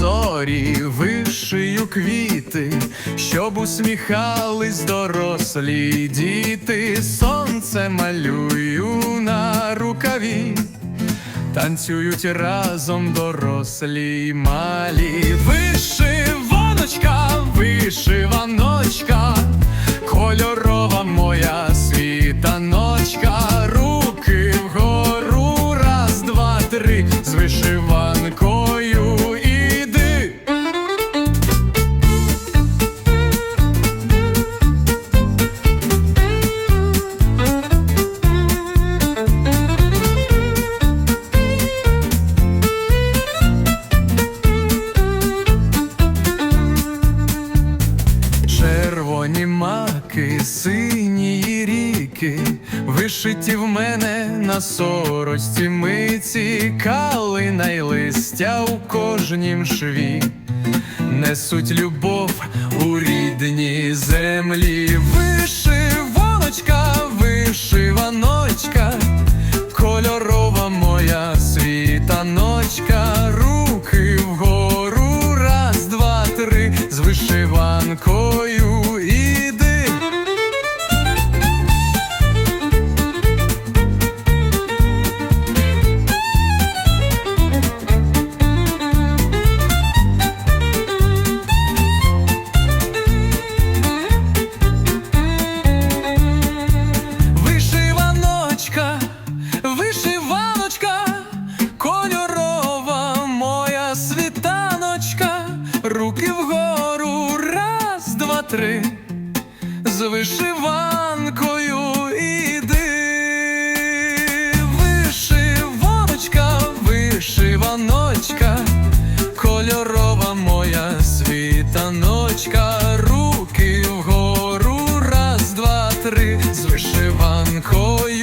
горі вишию квіти, щоб усміхались дорослі діти, сонце малюю на рукаві. Танцюють разом дорослі й малі. Вишиваночка, вишиваночка, кольорова моя світаночка, руки вгору, раз, два, три, з вишиванкою маки, синії ріки, вишиті в мене на сорочці миці, калина й листя у кожнім шві, несуть любов у рідні землі. руки вгору, раз, два, три, з вишиванкою іди, вишиваночка, вишиваночка, кольорова моя світаночка, руки вгору, раз, два, три, з вишиванкою.